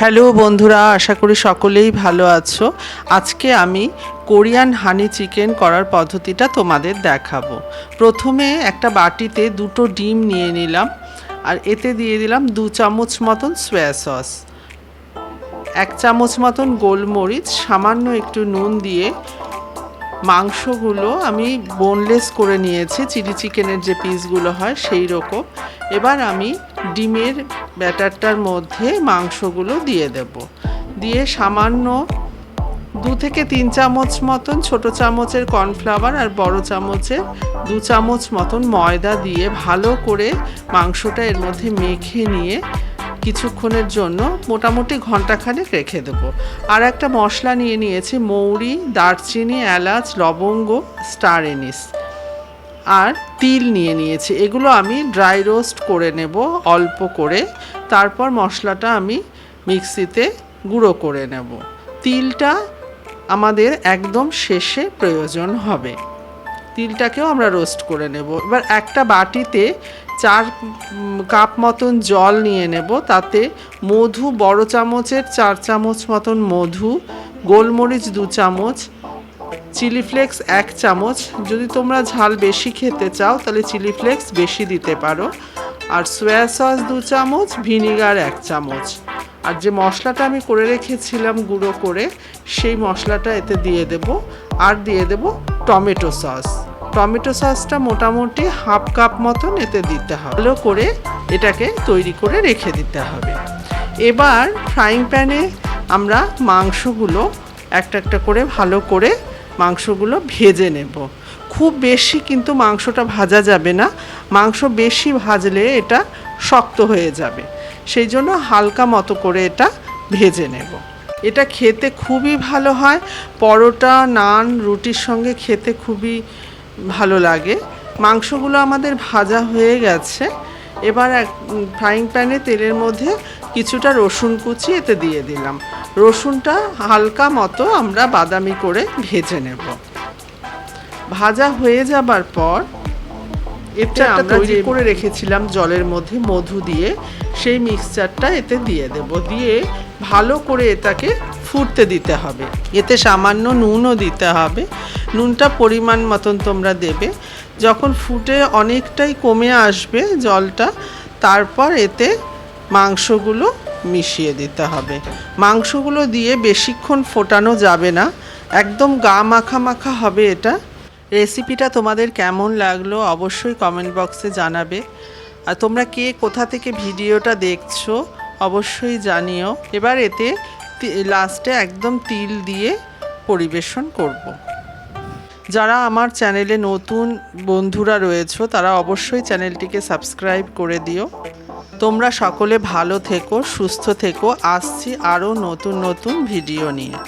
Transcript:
Hello বন্ধুরা, আশা করি সকলেই ভালো আছো। আজকে আমি কোরিয়ান হানি চিকেন করার পদ্ধতিটা তোমাদের দেখাবো। প্রথমে একটা বাটিতে দুটো ডিম নিয়ে নিলাম, আর এতে দিয়ে দিলাম দু চামচ মতন সোয়া সস এক চামচ মতন গোলমরিচ, সামান্য একটু নুন দিয়ে মাংসগুলো আমি বোনলেস করে নিয়েছি, চিলি চিকেনের যে পিসগুলো হয় সেই রকম এবার আমি ডিমের ব্যাটারটার মধ্যে মাংসগুলো দিয়ে দেব। দিয়ে সামান্য দু থেকে তিন চামচ মতন ছোট চামচের কর্নফ্লাওয়ার আর বড় চামচের দু চামচ মতন ময়দা দিয়ে ভালো করে মাংসটা এর মধ্যে মেখে নিয়ে কিছুক্ষণের জন্য মোটামুটি ঘন্টাখানেক রেখে দেবো। আর একটা মশলা নিয়ে নিয়েছি, মৌরি, দারচিনি, এলাচ, লবঙ্গ, স্টার এনিস। আর তিল নিয়ে নিয়েছি। এগুলো আমি ড্রাই রোস্ট করে নেব অল্প করে। তারপর মশলাটা আমি মিক্সিতে গুঁড়ো করে নেব। তিলটা আমাদের একদম শেষে প্রয়োজন হবে। তিলটাকেও আমরা রোস্ট করে নেব। এবার একটা বাটিতে চার কাপ মতন জল নিয়ে নেব। তাতে মধু, বড় চামচের চার চামচ মতন মধু, গোলমরিচ দু চামচ চিলি ফ্লেক্স এক চামচ। যদি তোমরা ঝাল বেশি খেতে চাও, তাহলে চিলি ফ্লেক্স বেশি দিতে পারো। আর সোয়া সস দু চামচ, ভিনিগার এক চামচ। আর যে মশলাটা আমি করে রেখেছিলাম গুঁড়ো করে, সেই মশলাটা এতে দিয়ে দেব। আর দিয়ে দেব টমেটো সস। টমেটো সসটা মোটামুটি হাফ কাপ মতন এতে দিতে হবে। ভালো করে এটাকে তৈরি করে রেখে দিতে হবে। এবার ফ্রাইং প্যানে আমরা মাংসগুলো একটা একটা করে ভালো করে মাংসগুলো ভেজে নেব। খুব বেশি কিন্তু মাংসটা ভাজা যাবে না। মাংস বেশি ভাজলে এটা শক্ত হয়ে যাবে। সেই জন্য হালকা মতো করে এটা ভেজে নেব। এটা খেতে খুবই ভালো হয়। পরোটা, নান, রুটির সঙ্গে খেতে খুবই ভালো লাগে। মাংসগুলো আমাদের ভাজা হয়ে গেছে। এবার এক ফ্রাইং প্যানে তেলের মধ্যে কিছুটা রসুন কুচি এতে দিয়ে দিলাম। রসুনটা হালকা মতো আমরা বাদামি করে ভেজে নেব। ভাজা হয়ে যাবার পর এটা আমরা তৈরি করে রেখেছিলাম জলের মধ্যে মধু দিয়ে সেই মিক্সচারটা এতে দিয়ে দেব। দিয়ে ভালো করে এটাকে ফুটতে দিতে হবে। এতে সামান্য নুনও দিতে হবে। নুনটা পরিমাণ মতন তোমরা দেবে। যখন ফুটে অনেকটাই কমে আসবে জলটা তারপর এতে মাংসগুলো মিশিয়ে দিতে হবে। মাংসগুলো দিয়ে বেশিক্ষণ ফোটানো যাবে না। একদম গা মাখা মাখা হবে এটা। রেসিপিটা তোমাদের কেমন লাগল অবশ্যই কমেন্ট বক্সে জানাবে। আর তোমরা কে কোথা থেকে ভিডিওটা দেখছ অবশ্যই জানিও। এবার এতে লাস্টে একদম তিল দিয়ে পরিবেশন করব। যারা আমার চ্যানেলে নতুন বন্ধুরা রয়েছো, তারা অবশ্যই চ্যানেলটিকে সাবস্ক্রাইব করে দিও। তোমরা সকলে ভালো থেকো, সুস্থ থেকো। আসছি আরও নতুন নতুন ভিডিও নিয়ে।